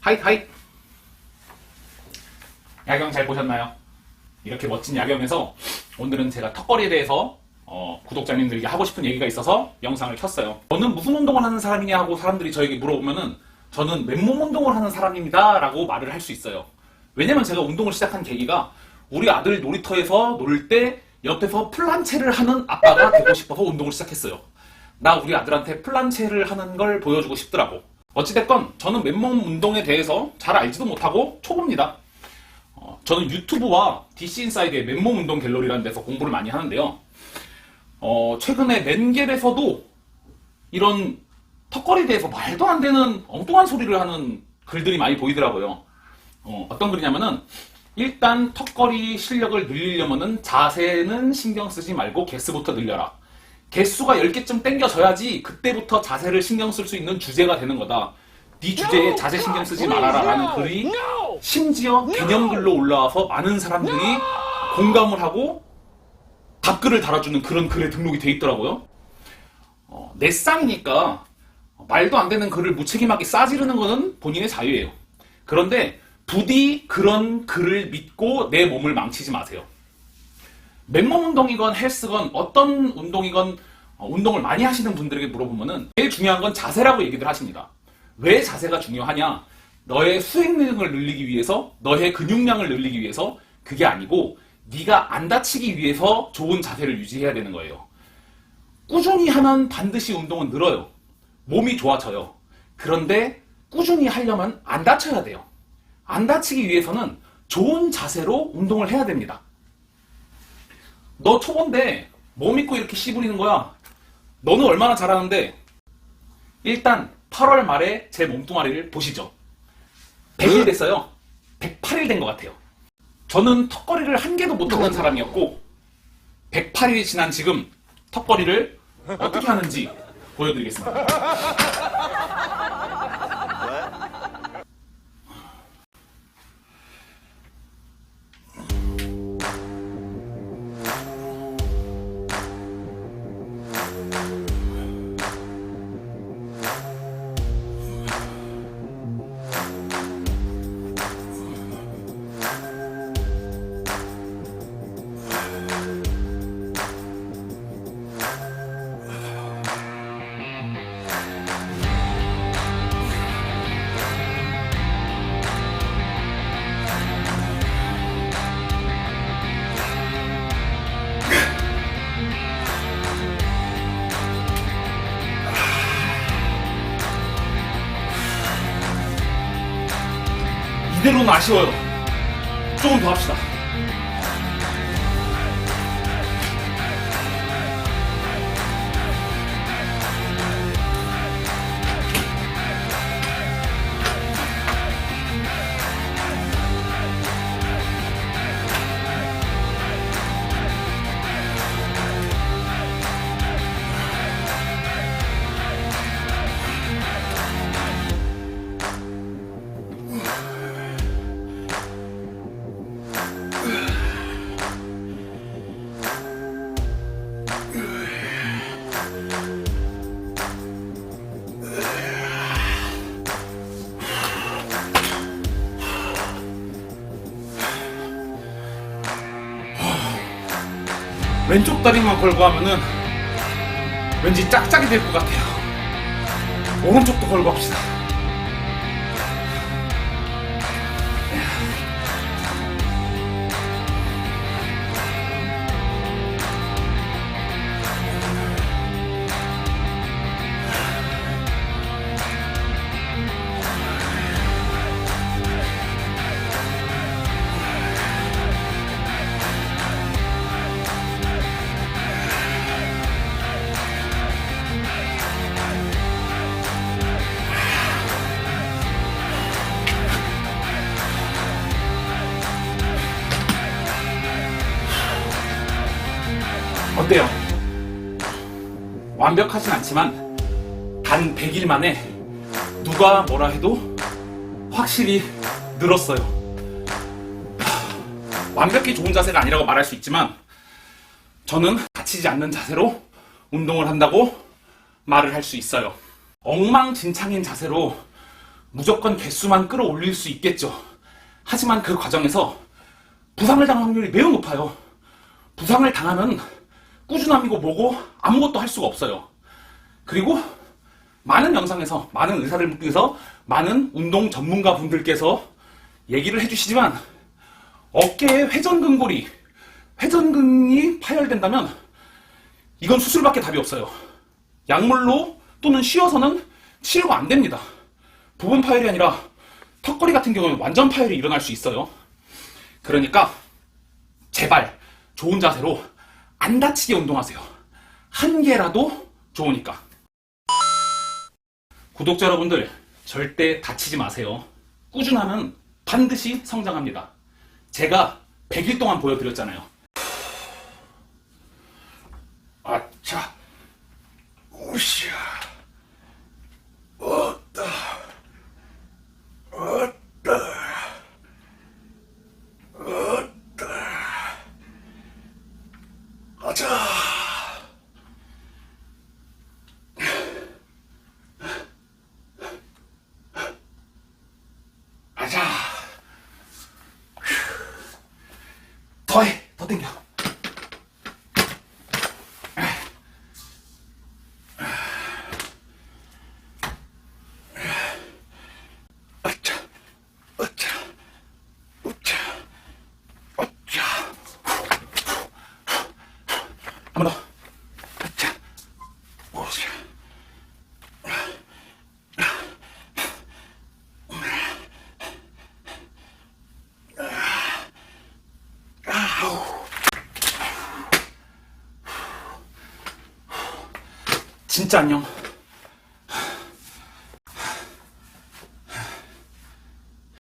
하이 하이 야경 잘 보셨나요? 이렇게 멋진 야경에서 오늘은 제가 턱걸이에 대해서 어, 구독자님들에게 하고 싶은 얘기가 있어서 영상을 켰어요. 저는 무슨 운동을 하는 사람이냐 하고 사람들이 저에게 물어보면은 저는 맨몸 운동을 하는 사람입니다 라고 말을 할 수 있어요. 왜냐면 제가 운동을 시작한 계기가 우리 아들 놀이터에서 놀 때 옆에서 플란체를 하는 아빠가 되고 싶어서 운동을 시작했어요. 나 우리 아들한테 플란체를 하는 걸 보여주고 싶더라고. 어찌됐건 저는 맨몸 운동에 대해서 잘 알지도 못하고 초보입니다. 어, 저는 유튜브와 DC 인사이드의 맨몸 운동 갤러리라는 데서 공부를 많이 하는데요. 어, 최근에 맨겔에서도 이런 턱걸이에 대해서 말도 안 되는 엉뚱한 소리를 하는 글들이 많이 보이더라고요. 어, 떤 글이냐면은 일단 턱걸이 실력을 늘리려면은 자세는 신경 쓰지 말고 개수부터 늘려라. 개수가 10개쯤 땡겨져야지 그때부터 자세를 신경 쓸 수 있는 주제가 되는 거다. 네 주제에 자세 신경 쓰지 말아라 라는 글이 심지어 개념글로 올라와서 많은 사람들이 공감을 하고 답글을 달아주는 그런 글에 등록이 돼 있더라고요. 어, 내 쌍이니까 말도 안 되는 글을 무책임하게 싸지르는 거는 본인의 자유예요. 그런데 부디 그런 글을 믿고 내 몸을 망치지 마세요. 맨몸 운동이건 헬스건 어떤 운동이건 어, 운동을 많이 하시는 분들에게 물어보면은 제일 중요한 건 자세라고 얘기들 하십니다. 왜 자세가 중요하냐? 너의 수행력을 늘리기 위해서, 너의 근육량을 늘리기 위해서 그게 아니고 네가 안 다치기 위해서 좋은 자세를 유지해야 되는 거예요. 꾸준히 하면 반드시 운동은 늘어요. 몸이 좋아져요. 그런데 꾸준히 하려면 안 다쳐야 돼요. 안 다치기 위해서는 좋은 자세로 운동을 해야 됩니다. 너 초보인데 뭐 믿고 이렇게 씨 부리는 거야? 너는 얼마나 잘하는데? 일단 8월 말에 제 몸뚱아리를 보시죠. 100일 됐어요. 108일 된 것 같아요. 저는 턱걸이를 한 개도 못하는 사람이었고 108일이 지난 지금 턱걸이를 어떻게 하는지 보여드리겠습니다. 이대로는 아쉬워요. 조금 더 합시다. 왼쪽 다리만 걸고 하면은 왠지 짝짝이 될 것 같아요. 오른쪽도 걸고 합시다. 어때요? 완벽하진 않지만 단 100일 만에 누가 뭐라 해도 확실히 늘었어요. 하, 완벽히 좋은 자세가 아니라고 말할 수 있지만 저는 다치지 않는 자세로 운동을 한다고 말을 할 수 있어요. 엉망진창인 자세로 무조건 개수만 끌어올릴 수 있겠죠. 하지만 그 과정에서 부상을 당할 확률이 매우 높아요. 부상을 당하면 꾸준함이고 뭐고 아무것도 할 수가 없어요. 그리고 많은 영상에서 많은 의사들께서 많은 운동 전문가 분들께서 얘기를 해주시지만 어깨에 회전근골이 회전근이 파열된다면 이건 수술밖에 답이 없어요. 약물로 또는 쉬어서는 치료가 안 됩니다. 부분 파열이 아니라 턱걸이 같은 경우는 완전 파열이 일어날 수 있어요. 그러니까 제발 좋은 자세로 안 다치게 운동하세요. 한 개라도 좋으니까. 구독자 여러분들 절대 다치지 마세요. 꾸준하면 반드시 성장합니다. 제가 100일 동안 보여드렸잖아요. 아차, 어따, 어따, 어따, 아차. 아자. 더해, 더 땡겨. 아차, 아차, 우차, 아차. 한 번 더. 아차, 오차. 진짜 안녕.